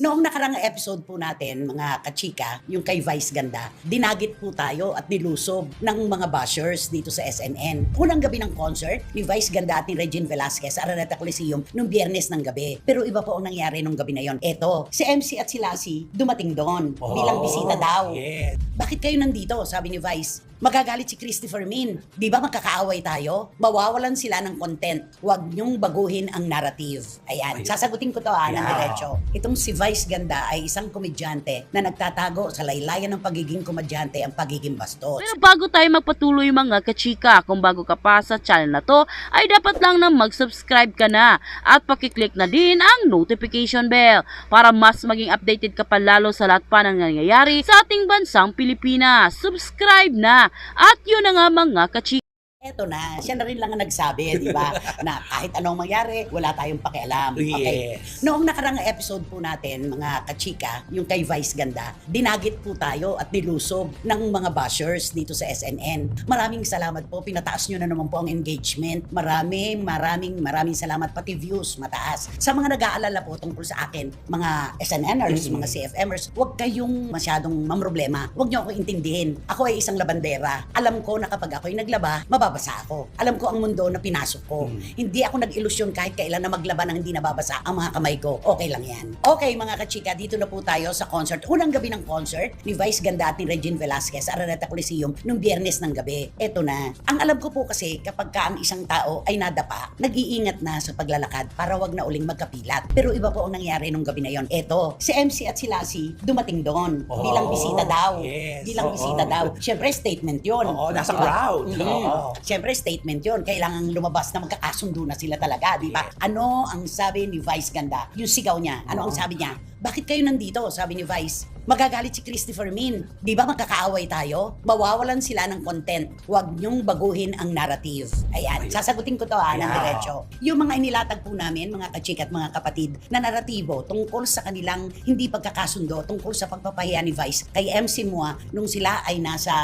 Noong nakarang episode po natin, mga kachika, yung kay Vice Ganda, dinagit po tayo at nilusob ng mga bashers dito sa SNN. Unang gabi ng concert ni Vice Ganda at ni Regine Velasquez sa Araneta Coliseum nung biyernes ng gabi. Pero iba po ang nangyari nung gabi na yon. Eto, si MC at si Lassie dumating doon bilang bisita daw. Yes. Bakit kayo nandito? Sabi ni Vice. Magagalit si Christopher Min. Di ba magkakaaway tayo? Mawawalan sila ng content. Huwag niyong baguhin ang narrative. Ayan. Ayun. Sasagutin ko to ah, ng Yeah. diretso. Itong si Vice Ganda ay isang komedyante na nagtatago sa laylayan ng pagiging komedyante ang pagiging bastos. Pero bago tayo magpatuloy mga kachika, kung bago ka pa sa channel na to, ay dapat lang na mag-subscribe ka na at pakiclick na din ang notification bell para mas maging updated ka pa lalo sa lahat pa ng nangyayari sa ating bansang Pilipinas. Subscribe na! At yun na nga mga kachika. Eto na, siya na rin lang ang nagsabi, di ba? na kahit anong mangyari, wala tayong pakialam. Okay. Yes. Noong nakarang episode po natin, mga kachika, yung kay Vice Ganda, dinagit po tayo at nilusob ng mga bashers dito sa SNN. Maraming salamat po, pinataas nyo na naman po ang engagement. Maraming, maraming, maraming salamat, pati views, mataas. Sa mga nag-aalala po tungkol sa akin, mga SNNers, Mhm. mga CFMers, huwag kayong masyadong mamroblema. Huwag nyo ako intindihin. Ako ay isang labandera. Alam ko na kapag ako'y naglaba, mababasa ako. Alam ko ang mundo na pinasok ko. Mm. Hindi ako nag-ilusyon kahit kailan na maglaban ng hindi nababasa ang mga kamay ko. Okay lang yan. Okay mga kachika, dito na po tayo sa concert. Unang gabi ng concert ni Vice Ganda at ni Regine Velasquez sa Araneta Coliseum nung biyernes ng gabi. Eto na. Ang alam ko po kasi kapag ka ang isang tao ay nadapa, nag-iingat na sa paglalakad para wag na uling magkapilat. Pero iba po ang nangyari nung gabi na yon. Eto, si MC at si Lassie dumating doon Oo. bilang bisita daw. Yes. Bilang Oo. bisita daw. Siyempre statement yon. Oo, nasa Diba? crowd. Mm. Oo. Siyempre, statement yon Kailangan lumabas na magkakasundo na sila talaga, di ba? Yes. Ano ang sabi ni Vice Ganda? Yung sigaw niya. Ano ang sabi niya? Bakit kayo nandito? Sabi ni Vice. Magagalit si Christopher Min. Di ba magkakaaway tayo? Mawawalan sila ng content. Huwag niyong baguhin ang narrative. Ayan. Sasagutin ko to ha, ng Yeah. diretso. Yung mga inilatag po namin, mga kachik at mga kapatid, na naratibo tungkol sa kanilang hindi pagkakasundo, tungkol sa pagpapahiya ni Vice kay MC Mua nung sila ay nasa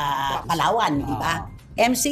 Palawan, di ba? MC,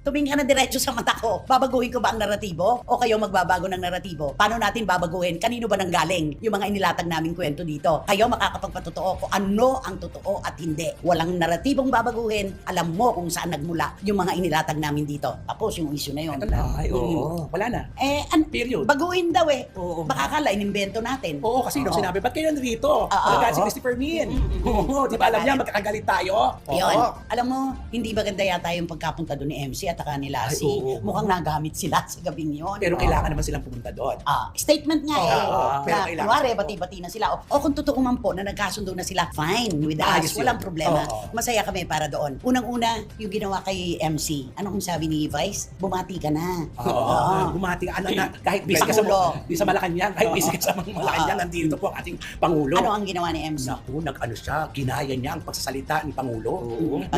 tumingin ka na diretso sa mata ko. Babaguhin ko ba ang naratibo? O kayo magbabago ng naratibo? Paano natin babaguhin? Kanino ba nang galing yung mga inilatag naming kwento dito? Kayo makakapagpatotoo kung ano ang totoo at hindi. Walang naratibong babaguhin. Alam mo kung saan nagmula yung mga inilatag namin dito. Tapos yung issue na yun. Ito na. Ay, Mm. oo. Wala na. Eh, an- Period. baguhin daw eh. Oo. Baka kala inimbento natin. Oo, kasi nung Oo. sinabi, ba't kayo nandito? Oo. Magagalit si Christopher Min. Oo, di ba alam niya, magkakagalit tayo? Yun. Oo. Alam mo, hindi maganda yata yung pagkapunta doon ni MC at saka ni Lassie. Ay, oo. Mukhang nagamit sila sa gabing yun. Pero Oo. kailangan naman silang pumunta doon. Ah, statement nga eh. Oo, pero na, kailangan- kunwari, bati-bati na sila. O, o kung totoo man po na nagkasundo na sila, fine with us. Ayos yun. Walang problema. Oo. Masaya kami para doon. Unang-una, yung ginawa kay MC. Ano kung sabi ni Vice? Bumati ka na. Oo. Bumati ka. Ano na, kahit busy ka sa, Pangulo. di sa Malacanang, kahit busy ka sa mga Malacanang, Oo. nandito po ang ating Pangulo. Ano ang ginawa ni MC? Naku, nag-ano siya, ginaya niya ang pagsasalita ni Pangulo. Mm,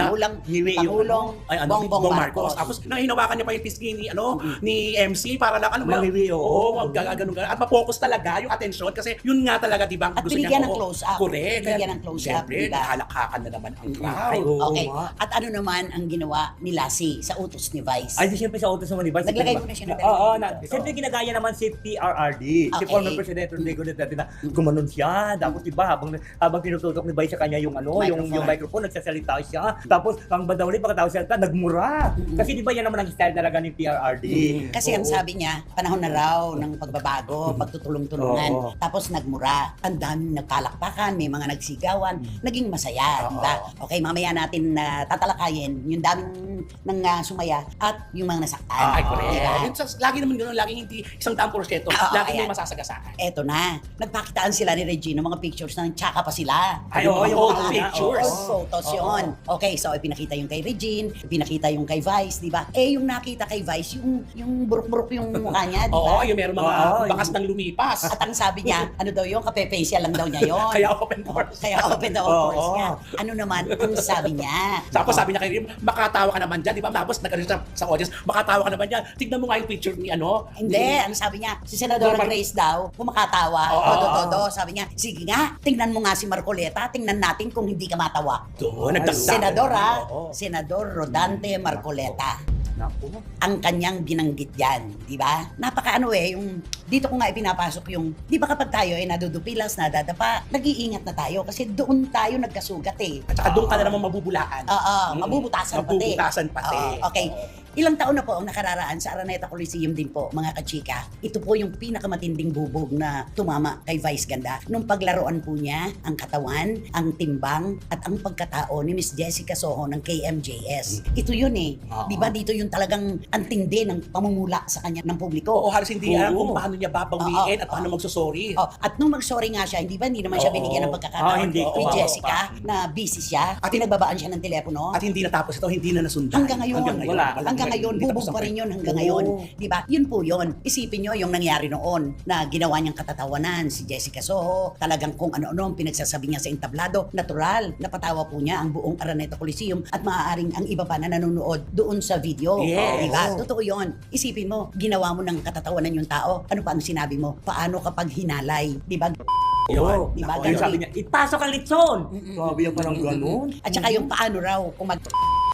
Niwi yung Pangulong ay, ano, Bongbong Bongbong Marcos. Marcos. Tapos nang hinawakan niya pa yung pisngi ni ano ni MC para lang ano Mangiwi, oo. Oo, wag gaganon At ma-focus talaga yung attention kasi yun nga talaga 'di ba? ang At gusto binigyan niya, ng oo, close-up. Correct. Binigyan ng close-up, Siyempre, diba? nakalakhakan na naman ang crowd. Ay, oo Okay. nga. At ano naman ang ginawa ni Lassie sa utos ni Vice? Ay, di siyempre sa utos naman ni Vice. Naglagay mo na siya, naglagay Oo, mo na, siyempre ginagaya naman si PRRD. Si Okay. former President Rodrigo Duterte na gumanon siya. Tapos diba, habang, habang tinututok ni Vice sa kanya yung ano, yung, Microphone. yung microphone, nagsasalita siya. Tapos, ang banda ulit, pagkatapos salita, nagmura. Kasi di ba yan naman ang style talaga ni PRRD. Kasi ang sabi niya, panahon na raw ng pagbabago, pagtutulong-tulungan. Oo. Tapos nagmura. Ang daming nagpalakpakan, may mga nagsigawan. Naging masaya, di ba? Okay, mamaya natin na tatalakayin yung daming nang ah, sumaya at yung mga nasaktan. Ah, ay, correct. Diba? Yun, sa- lagi naman ganoon, laging hindi isang daang porsyento, Oo, laging ayan. may masasagasaan. Eto na, nagpakitaan sila ni Regina mga pictures ng tsaka pa sila. Ay, oo, yung old mga- pictures. Old photos yun. Okay, so ipinakita yung kay Regine, ipinakita yung kay Vice, di ba? Eh, yung nakita kay Vice, yung, yung buruk-buruk yung mukha niya, di ba? Oo, yung meron mga Oo, bakas ng lumipas. At ang sabi niya, ano daw yung kape-facial lang daw niya yon. Kaya open doors. Kaya open the Oo. doors niya. Ano naman ang sabi niya? Tapos sabi niya kay Rim, makatawa ka naman dyan, di ba? Tapos nag sa, sa audience, makatawa ka naman dyan. Tignan mo nga yung picture ni ano. Hindi, ni- ano sabi niya? Si Senadora Normal- Grace daw, kumakatawa. Oo. Todo-todo. Sabi niya, sige nga, tingnan mo nga si Marcoleta, tingnan natin kung hindi ka matawa. Doon, nagdagdag. Senadora, Oo. Senador Rodante Marcoleta. Naku. ang kanyang binanggit yan, di ba? Napaka ano eh, yung dito ko nga ipinapasok yung, di ba kapag tayo ay nadudupilas, nadadapa, nag-iingat na tayo kasi doon tayo nagkasugat eh. At saka doon ka na naman mabubulaan. Oo, mabubutasan pati. Mabubutasan pati. Oo, okay. Ilang taon na po ang nakararaan sa Araneta Coliseum din po, mga kachika. Ito po yung pinakamatinding bubog na tumama kay Vice Ganda. Nung paglaruan po niya, ang katawan, ang timbang, at ang pagkatao ni Miss Jessica Soho ng KMJS. Ito yun eh. Oo. Di ba dito yung talagang antindi ng pamumula sa kanya ng publiko. Oo, halos hindi alam kung paano niya babawiin at paano magsusorry. Oh, at nung mag-sorry nga siya, hindi ba hindi naman siya binigyan ng pagkakataon Ah, hindi. Oo. Jessica na busy siya at pinagbabaan siya ng telepono. At hindi natapos ito, hindi na nasundan. Hanggang ngayon, wala. Hanggang ngayon, bubog pa rin yun hanggang ngayon. Di ba? Yun po yun. Isipin nyo yung nangyari noon na ginawa niyang katatawanan si Jessica Soho. Talagang kung ano-ano ang pinagsasabi niya sa entablado. Natural, napatawa po niya ang buong Araneta Coliseum at maaaring ang iba pa na nanonood doon sa video. Yes. Di ba? Totoo yun. Isipin mo, ginawa mo ng katatawanan yung tao. Ano pa ang sinabi mo? Paano kapag hinalay? Di ba? Oo. Di ba? Ganun sabi eh. niya, ipasok ang litson. Sabi niya parang ganun. At saka yung paano raw kung mag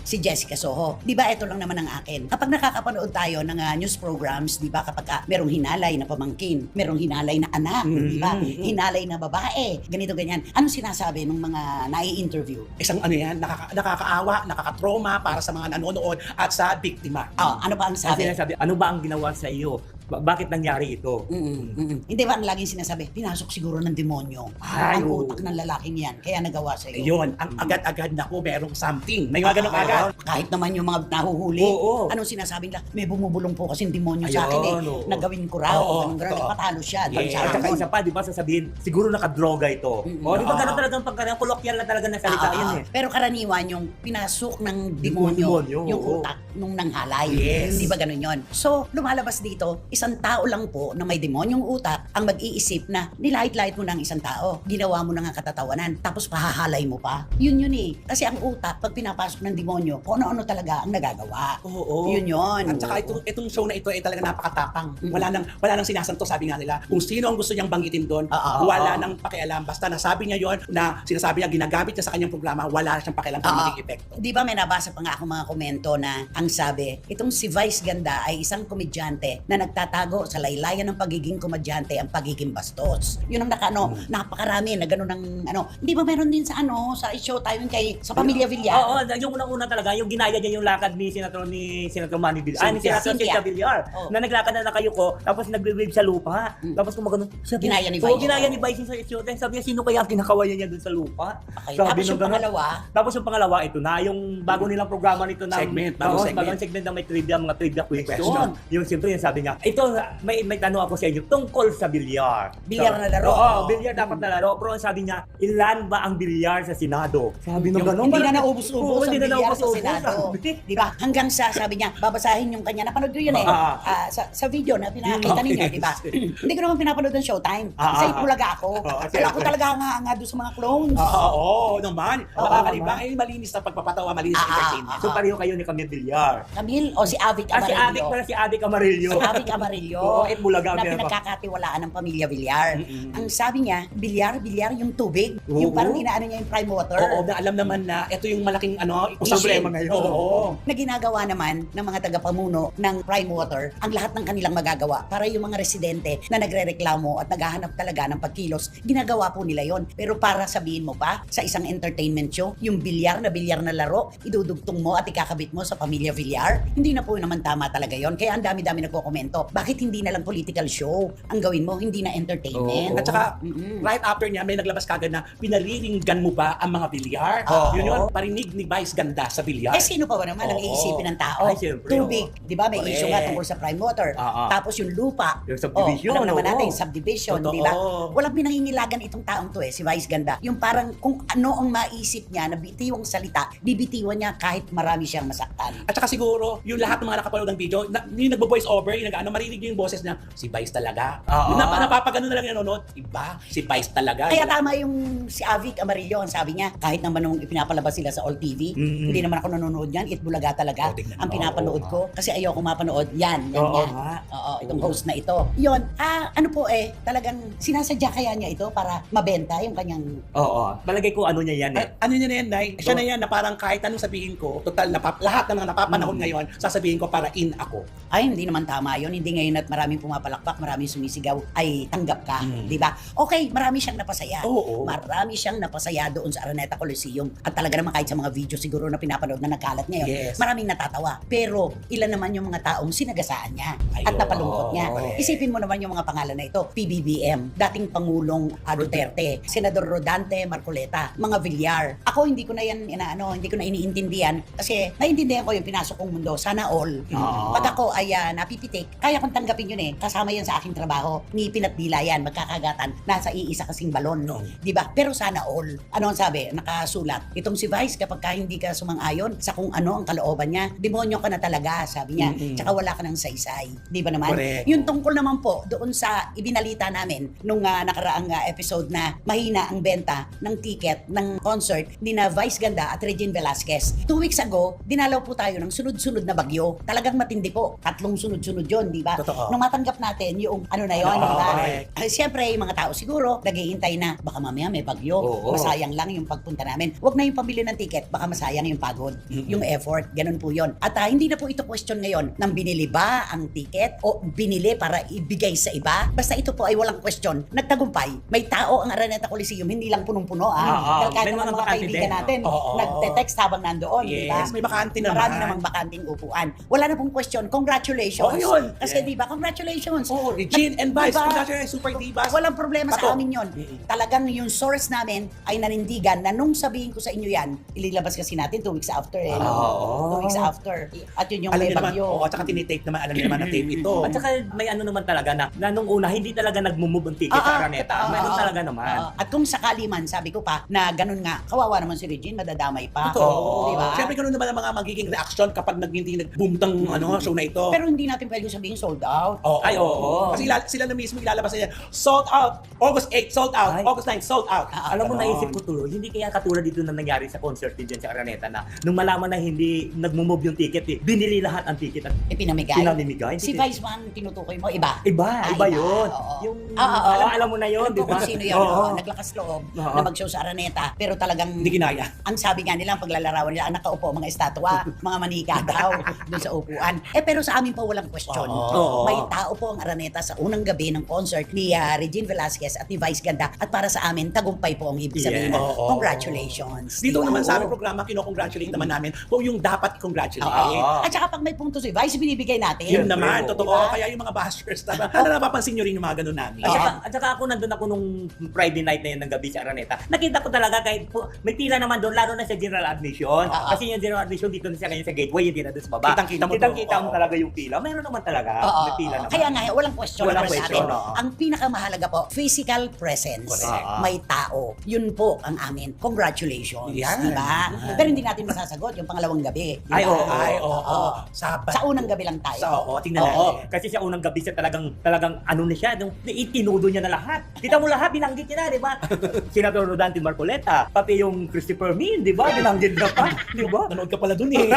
si Jessica Soho. 'Di ba ito lang naman ang akin. Kapag nakakapanood tayo ng ah, news programs, 'di ba kapag ah, merong hinalay na pamangkin, merong hinalay na anak, 'di ba? Mhm. Hinalay na babae, ganito ganyan. Anong sinasabi ng mga nai-interview? Isang ano yan, nakaka- nakakaawa, nakakatroma para sa mga nanonood at sa biktima. Oh, ano ba ang Sabi sabi? sabi, ano ba ang ginawa sa iyo? Ba- bakit nangyari ito? Mm-mm, mm-mm. Hindi ba ang laging sinasabi, pinasok siguro ng demonyo Ay, ang oo. utak ng lalaking yan, kaya nagawa sa iyo. Ayun, ang agad-agad na ko merong something. May mga ganun Ah, agad. Kahit naman yung mga nahuhuli, Oo. anong sinasabi nila? May bumubulong po kasi demonyo sa akin eh. oo. Nagawin ko raw. Oo, ganun, ganun, totoo. patalo siya. Yes. Yes. At saka isa pa, di ba, sasabihin, siguro nakadroga ito. Mm-mm. O, di ba ganun talagang pagka kolokyal na talaga na salita Ah, yun ah, eh. Pero karaniwan yung pinasok ng Demonyo, demonyo, yung oo. utak nung nanghalay. Yes. Di ba ganun yon? So, lumalabas dito, isang tao lang po na may demonyong utak ang mag-iisip na nilait-lait mo ng isang tao. Ginawa mo nga katatawanan. Tapos pahahalay mo pa. Yun yun eh. Kasi ang utak, pag pinapasok ng demonyo, kung ano-ano talaga ang nagagawa. Oo. Yun yun. At saka itong, itong show na ito ay talaga napakatapang. Mm. Wala nang wala nang sinasanto sabi nga nila. Kung sino ang gusto niyang banggitin doon, ah, wala ah. nang pakialam. Basta nasabi niya yon na sinasabi niya ginagamit niya sa kanyang programa, wala siyang pakialam kung magiging epekto. Di ba may nabasa pa nga ako mga komento na ang sabi, itong si Vice Ganda ay isang komedyante na nagtatago sa laylayan ng pagiging komedyante ang pagiging bastos. Yun ang nakano, Hmm. napakarami na gano'n ng ano. Di ba meron din sa ano, sa showtime yung kay sa Pamilya Villar? Oo, yung unang-una talaga, yung ginaya niya yung lakad ni Senator ni Senator Manny Villar. Ah, ni. Senator Cynthia. Villar. Oo. Na naglakad na nakayuko, tapos nagbe-wave sa lupa. Mm. Tapos kumagano, sabi, Ginaya ni Vice. ginaya ni Vice sa showtime. Sabi niya, sino kaya ang kinakawayan niya dun sa lupa? Okay. Sabi Tapos yung ganun. pangalawa, Tapos yung pangalawa, ito na, yung bago nilang programa nito ng... Segment, bagong Oo, segment. segment na may trivia, mga trivia question. Question. Yung siyempre, yung sabi niya, ito, may, may tanong ako sa inyo, tungkol sa bilyar. Bilyar na laro. Oo, bilyar dapat na laro. Pero ang sabi niya, ilan ba ang bilyar sa Senado? Sabi nung Yung- gano'n. hindi na naubos-ubos ang na bilyar sa. Senado. Di ba? Hanggang sa, sabi niya, babasahin yung kanya. Napanood ko yun eh. Ah, sa, sa video na pinakita ninyo, di ba? Hindi ko naman pinapanood ng Showtime. Sa ah, Itbulaga ako. Ah, Kala ko talaga nga nga doon sa mga clones. Oo, naman. Oo, Nakakaliba. Eh, malinis na pagpapatawa, malinis na entertainment. So pareho kayo ni Camille Villar. Camille o si Avic Ah, si Amarillo. pala si Adik Amarillo. Si Avic Amarillo. Oo, at Bulaga. na meron pa. pinagkakatiwalaan ng pamilya Villar. Mm-mm. Ang sabi niya, bilyar, bilyar yung tubig. Oo. Yung parang inaano niya yung prime water. Oo, na alam naman na ito yung malaking ano, Problema ngayon. Oo. na ginagawa naman ng mga tagapamuno ng Prime Water ang lahat ng kanilang magagawa para yung mga residente na nagrereklamo at naghahanap talaga ng pagkilos, ginagawa po nila yon. Pero para sabihin mo pa sa isang entertainment show, yung bilyar na bilyar na laro, idudugtong mo at ikakabit mo sa pamilya Villar, hindi na po naman tama talaga yon. Kaya ang dami-dami nagko-komento, bakit hindi na lang political show ang gawin mo, hindi na entertainment? At saka, Mm-mm. right after niya, may naglabas kagad na pinariringgan mo ba ang mga bilyar? Oo. Yun yun, parinig ni Vice Ganda sa bilyar. Eh sino pa ba naman ang Oo. iisipin ng tao? Ay, siyempre, Tubig, di ba? May Correct. issue nga tungkol sa prime water. Ah. Tapos yung lupa. Yung subdivision, Oh, alam naman oo. natin, subdivision, Totoo. di ba? Walang pinangingilagan itong taong to eh, si Vice Ganda. Yung parang kung ano ang maisip niya na bitiwang salita, bibitiwan niya kahit marami siyang masaktan. At saka siguro, yung lahat ng mga nakapanood ng video, na, yung nagbo-voice over, yung nag-ano, marinig niyo yung boses niya, si Vice talaga. Oo. Yung nap- napapagano na lang yung nanonood, iba, si Vice talaga. Kaya tama yung si Avic Amarillo, ang sabi niya, kahit naman nung ipinapalabas sila sa All TV, Mm-mm. hindi naman ako nanonood yan, Itbulaga talaga. Oh, tignan ang mo. pinapanood ko, kasi ayoko mapanood yan, yan, Oo yan. nga. Oo, itong host na ito. Yun, ah, ano po eh, talagang sinasadya kaya niya ito para mabenta yung kanyang Oo. Palagay ko ano niya yan eh. A- ano niya na yan, Nay? Siya na yan na parang kahit anong sabihin ko, total, napap- lahat ng mga napapanahon Mm. ngayon, sasabihin ko para in ako. ay hindi naman tama yun. Hindi ngayon at maraming pumapalakpak, maraming sumisigaw, ay tanggap ka, Mm. di ba? Okay, marami siyang napasaya. Oo. Marami siyang napasaya doon sa Araneta Coliseum. At talaga naman kahit sa mga video siguro na pinapanood na nagkalat ngayon, Yes. maraming natatawa. Pero ilan naman yung mga taong sinagasaan niya at Ayun. napalungkot niya. Correct. Isipin mo naman yung mga pangalan na ito. PBBM, dating Pangulong ah, Duterte, Senador Rodante Marcoleta, mga Villar. Ako hindi ko na yan inaano, hindi ko na iniintindihan kasi naiintindihan ko yung pinasok kong mundo. Sana all. Oo. Pag ako ay ah, napipitik, kaya kong tanggapin yun eh. Kasama yan sa aking trabaho. Ngipin at dila yan, magkakagatan. Nasa iisa kasing balon. No. Di ba? Pero sana all. Ano ang sabi? Nakasulat. Itong si Vice, kapag ka hindi ka sumang-ayon sa kung ano ang kalooban niya, demonyo ka na talaga, sabi niya. Mm-mm. Tsaka wala ka ng saysay. Di ba naman? Correct. Yung tungkol naman po doon sa ibinalita namin nung ah, nakaraang ah, episode na mahina ang benta ng ticket ng concert ni na Vice Ganda at Regine Velasquez. Two weeks ago, dinalaw po tayo ng sunod-sunod na bagyo. Talagang matindi po. Tatlong sunod-sunod yon di ba? Totoo. Nung matanggap natin yung ano na yon, Oo, di ba? correct. Ay, siyempre, yung mga tao siguro, naghihintay na, baka mamaya may bagyo, Oo. masayang lang yung pagpunta namin. Huwag na yung pambili ng ticket, baka masayang yung pagod, yung effort, ganun po yon. At ah, hindi na po ito question ngayon, nang binili ba ang ticket o binili para ibigay sa iba? Basta ito po ay walang question. Nagtagumpay, may tao ang Araneta Coliseum, hindi lang punong-puno ah. Oo. Dahil kahit May naman mga mga bakante kaibigan din, natin, Oo. nagte-text habang nandoon, di ba? Yes, may bakante naman. Marami namang bakanting upuan. Wala na pong question. Congratulations. Oh, yun. Kasi Yeah. di ba, congratulations. Oo, Regine and Vice, Diba? congratulations, super divas. Walang problema Pato. sa amin yon. Mm-mm. Talagang yung source namin ay nanindigan na nung sabihin ko sa inyo yan, ililabas kasi natin two weeks after eh. no? Oo. Two weeks after. At yun yung alam may niyo naman, bagyo. oo, at saka tinitake naman, alam niyo naman na tape ito. At saka may ano naman talaga na, na nung una hindi talaga nagmo-move ang ticket Ah, sa ah, Araneta. totoo. Meron Oo. talaga naman. Oo. at kung sakali man, sabi ko pa, na ganun nga, kawawa naman si Regine, madadamay pa. Totoo. Di ba? Siyempre, ganun naman ang mga magiging reaction kapag nag hindi nag-boom tang ano, show na ito. Pero hindi natin pwedeng sabihin sold out. Oo. Ay, oo. Kasi ila- sila na mismo ilalabas nila, sold out. August 8, sold out. Ay. August 9, sold out. Ah, Alam mo, ganon. naisip ko tuloy, hindi kaya katulad dito na nangyari sa concert din dyan sa Araneta na nung malaman na hindi nagmo-move yung ticket, eh, binili lahat ang ticket at Ipinamigay. pinamimigay. Si Vice Man, tinutukoy mo, iba. Iba, Ah, iba iba. yun. Oo. Yung, Ah, ah, ah. alam, alam mo na yun, Alam di ko ba? kung sino yun. Oo. oo, naglakas loob Oo. na mag-show sa Araneta. Pero talagang Hindi kinaya. ang sabi nga nila, ang paglalarawan nila, ang nakaupo, mga estatwa, mga manika daw, doon sa upuan. Eh, pero sa amin po walang question. Oo. May tao po ang Araneta sa unang gabi ng concert ni ah, Regine Velasquez at ni Vice Ganda. At para sa amin, tagumpay po ang ibig sabihin. Yeah. Oo. Congratulations. Dito naman sa aming programa, kinokongratulate naman namin kung yung dapat congratulate. Oo. At saka pag may punto si Vice, binibigay natin. Yun naman, oo. totoo. Diba? Kaya yung mga bashers, na, ano napapansin nyo rin yung mga ganun namin. At saka, at saka ako nandun ako nung Friday night na yun ng gabi sa Araneta. Nakita ko talaga kahit po, may pila naman doon, lalo na sa general admission. Oo. Kasi yung general admission dito na siya ngayon sa gateway, hindi na doon sa baba. Kitang-kita mo Kitang-kita mo Oo. talaga yung pila. Meron naman talaga. Oo, may pila oo. naman. Kaya nga, walang question Walang naman sa question, atin. oo. Ang pinakamahalaga po, physical presence. Correct. Oo. May tao. Yun po ang amin. Congratulations. Yan. Di ba? Pero hindi natin masasagot yung pangalawang gabi. Di Ay, ba? oo. Ay, oo. Oo. Sabat. Sa unang gabi lang tayo. Sa, oo, tingnan Oo, natin. kasi sa unang gabi siya talagang talagang ano na siya, nung itinudo niya na lahat. Kita mo lahat, binanggit niya na, di ba? Senator Rodante Marcoleta, pati yung Christopher Min, di ba? Binanggit na pa, di ba? Nanood ka pala dun eh.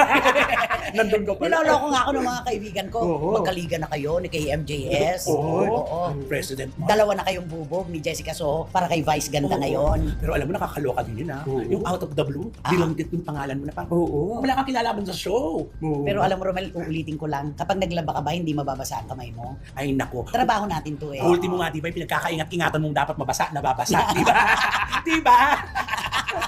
Nandun ka pala. Niloloko nga ako ng mga kaibigan ko. Oo. Magkaliga na kayo ni kay MJS. Oo. Oo. President mo. Dalawa na kayong bubog ni Jessica Soho para kay Vice Ganda Oo. ngayon. Pero alam mo, nakakaloka din yun ha. Oo. Yung out of the blue, Ah. bilanggit yung pangalan mo na parang, Oo. wala kang kilalaban sa show. Oo. Pero alam mo, Romel, uulitin ko lang, kapag naglaba ka ba, hindi mababasa ang kamay mo. Ay nako. Trabaho natin to eh. Ultimo nga, di ba, yung pinagkakaingat-ingatan mong dapat mabasa, nababasa. Di ba? di ba?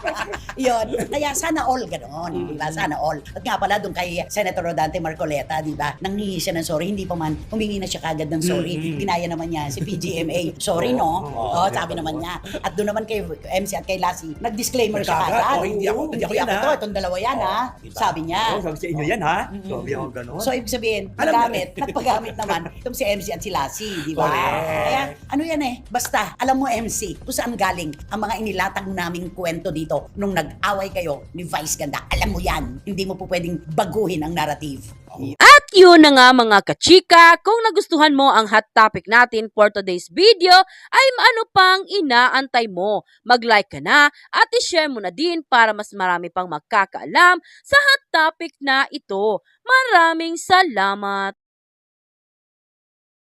Yun. Kaya sana all ganon. Di ba? Sana all. At nga pala, doon kay Senator Rodante Marcoleta, di ba? Nanghingi siya ng sorry. Hindi pa man, humingi na siya kagad ng sorry. Mm-mm. Dinaya naman niya si PGMA. Sorry, no? Oo. Oo, sabi naman niya. At doon naman kay MC at kay Lassie, nag-disclaimer siya Kagad. Oh, hindi ako- hindi ako yan, to. ha? Itong dalawa yan, ha? Oo, diba? Sabi niya. Oh, sabi sa inyo yan, ha? Mm-mm. Sabi ako gano'n. So, ibig sabihin, nagamit, nagpagamit naman itong si MC at si Lassie, di ba? Kaya, ano yan eh, basta, alam mo MC, kung saan galing ang mga inilatag naming kwento dito nung nag-away kayo ni Vice Ganda. Alam mo yan, hindi mo po pwedeng baguhin ang narrative. At yun na nga mga kachika, kung nagustuhan mo ang hot topic natin for today's video, ay ano pang inaantay mo? Mag-like ka na at i-share mo na din para mas marami pang magkakaalam sa hot topic na ito. Maraming salamat!